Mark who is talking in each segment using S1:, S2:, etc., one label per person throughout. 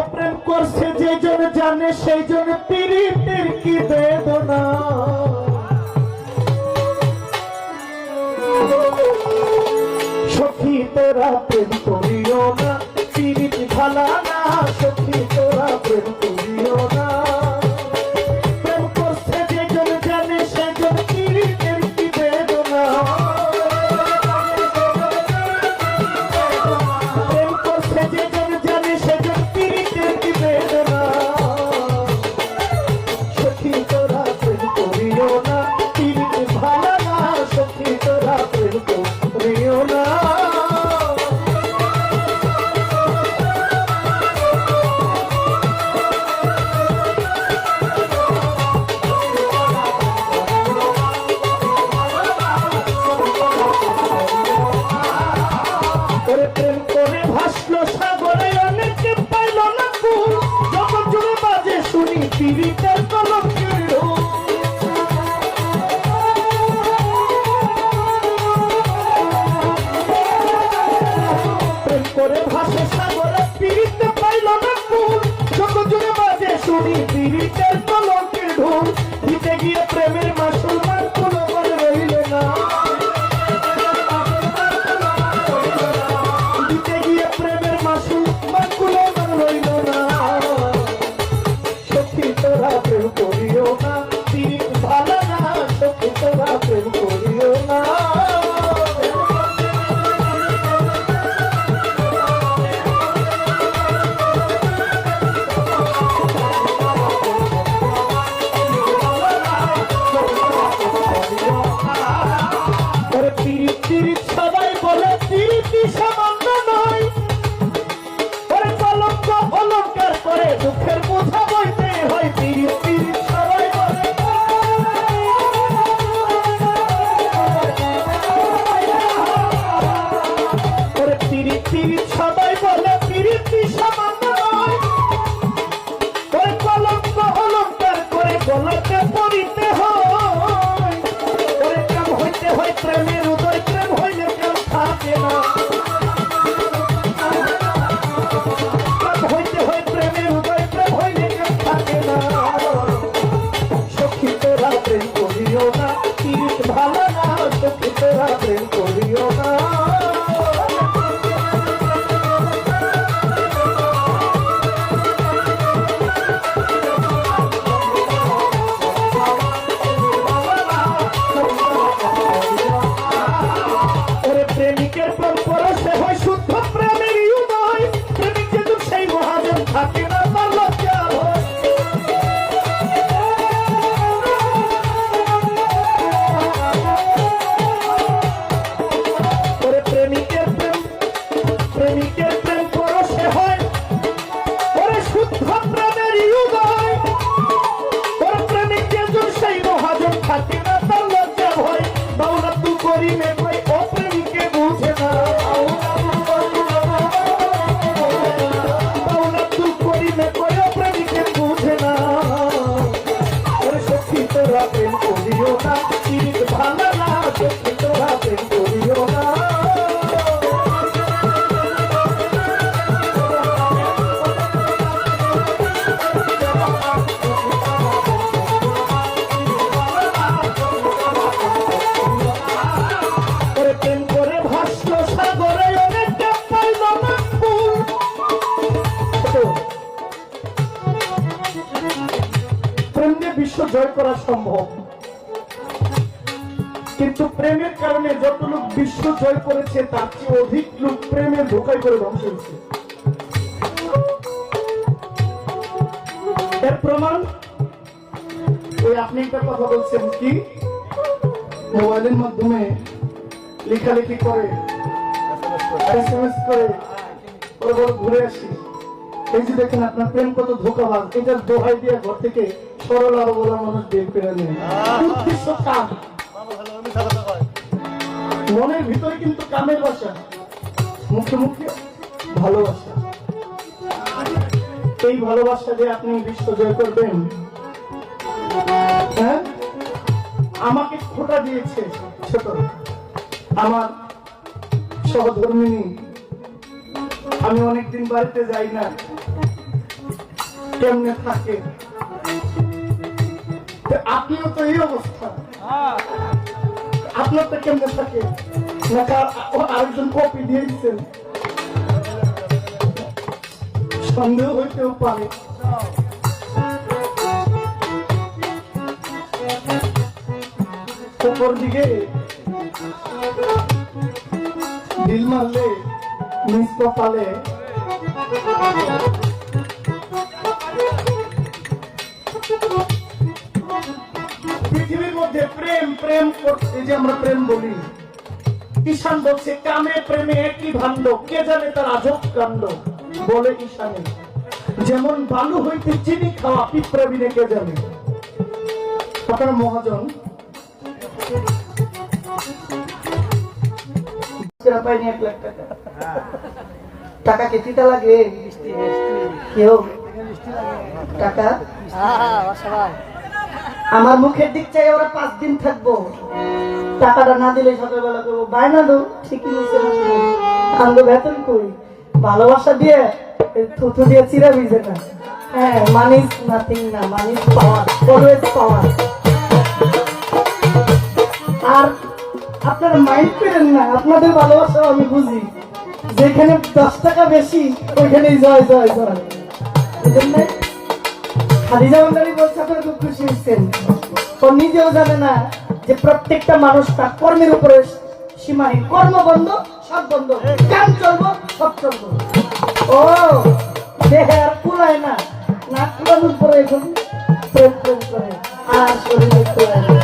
S1: অপ্রেম করছে যে জন জানে, সেই জন পীড়িতের কি বেদনা। সখী তোরা প্রেম করিও না, পীড়িত ভালা না, সখী তোরা প্রেম করিও পাইল না যখন জুড়ে বাজে শুনি পিড়িতের কলমের হইতে প্রেম করিও না চিরিত ভালো না তোরা প্রেম না। করে করে কারণে যত লোক বিশ্ব জয় করেছে, তার চেয়ে অধিক লোক প্রেমের ধোকায় করে ধ্বংস হয়েছে। এর প্রমাণ? ওই আপনি একটা কথা বলছেন কি? মোবাইলের মাধ্যমে লেখালেখি করে ঘুরে আসি। এই যে দেখেন আপনার প্রেম কত ধোকাবাজ, এটার দোহাই দিয়ে ঘর থেকে সরল আরও বলার মানুষ বের করে নেন উদ্দেশ্য কাম মনের ভিতরে কিন্তু কামের বাসা মুখে মুখে ভালোবাসা। এই ভালোবাসা দিয়ে আপনি বিশ্ব জয় করবেন। হ্যাঁ? আমাকে খোটা দিয়েছে ছোট আমার সহধর্মিনী। আমি অনেকদিন বাড়িতে যাই না। কেমনে থাকে? আপনিও তো এই অবস্থা। আপনার তো কেমনে থাকে? না কার- ও- আরেকজন কপি দিয়ে দিচ্ছেন? সন্দেহ হইতেও পারে। উপর দিকে ডিল মারলে, নিজ কপালে পৃথিবীর মধ্যে প্রেম প্রেম করতে যে আমরা প্রেম বলি। ঈশান বলছে কামে প্রেমে একই ভাণ্ড কে জানে তার আজব কাণ্ড? বলে ঈশানে। যেমন বালু হইতে চিনি খাওয়া পিঁপড়া কে জানে? আপনার মহাজন।
S2: পাইনি এক লাখ টাকা। টাকা কে তিতা লাগে? কেউ? টাকা? আমার মুখের দিক চাই ওরা পাঁচ দিন থাকব। টাকাটা না দিলে সকালবেলা করব বায়না দো ঠিকই আমি বেতন করি ভালোবাসা দিয়ে এই থুতু দিয়ে চিরা ভিজে না। হ্যাঁ মানিস নাথিং না মানিস পাওয়ার আর আপনারা মাইন্ড না, আপনাদের আমি বুঝি। যেখানে দশ টাকা বেশি, ওইখানেই জয় জয় জয়। বুঝলেন না? খাদিজা মন্ডলী বলছে, আপনারা খুব খুশি হচ্ছেন ও নিজেও জানে না যে প্রত্যেকটা মানুষ তার কর্মের উপরে সীমাহীন। কর্ম বন্ধ, সব বন্ধ। কাম চলবো, সব চলবো। আর কুলায়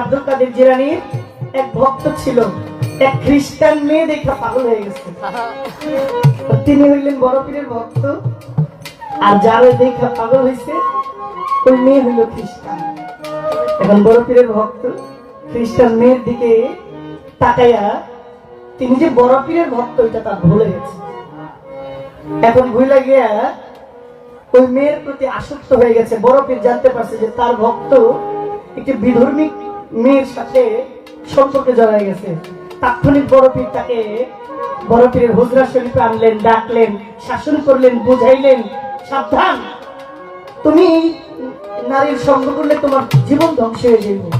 S2: আব্দুল কাদের জিরানির এক ভক্ত ছিল, এক খ্রিস্টান মেয়ে দেখা পাগল হয়ে গেছে। তিনি হইলেন বড়পীরের ভক্ত। আর যার দেখা পাগল হয়েছে ওই মেয়ে হইল খ্রিস্টান। এখন বড় পীরের ভক্ত খ্রিস্টান মেয়ের দিকে তাকাইয়া তিনি যে বড় পীরের ভক্ত, এটা তার ভুলে গেছে। এখন ভুলে গিয়া ওই মেয়ের প্রতি আসক্ত হয়ে গেছে। বড় পীর জানতে পারছে যে তার ভক্ত একটি বিধর্মিক মেয়ের সাথে সম্পর্কে জড়ায় গেছে। তাৎক্ষণিক বড় পীর তাকে, বড় পীরের হুজরা শরীফে আনলেন, ডাকলেন, শাসন করলেন, বুঝাইলেন, সাবধান, তুমি নারীর সঙ্গ করলে তোমার জীবন ধ্বংস হয়ে যাবে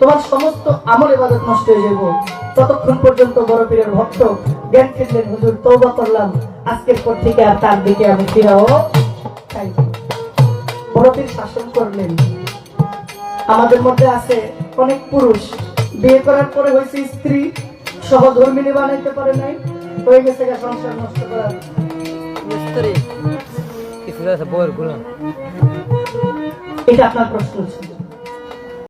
S2: তোমার সমস্ত আমল এবাদত নষ্ট হয়ে যাবে ততক্ষণ পর্যন্ত বড় পীরের ভক্ত জ্ঞান ফিরলেন হুজুর তৌবা করলাম। আজকের পর থেকে আর তার দিকে আমি ফিরাও। চাই বড় পীর শাসন করলেন। আমাদের মধ্যে আছে অনেক পুরুষ। বিয়ে করার পরে হয়েছে স্ত্রী সহধর্মিনী বানাইতে পারে নাই। হয়ে গেছে সংসার নষ্ট করার এটা আপনার প্রশ্ন ছিল।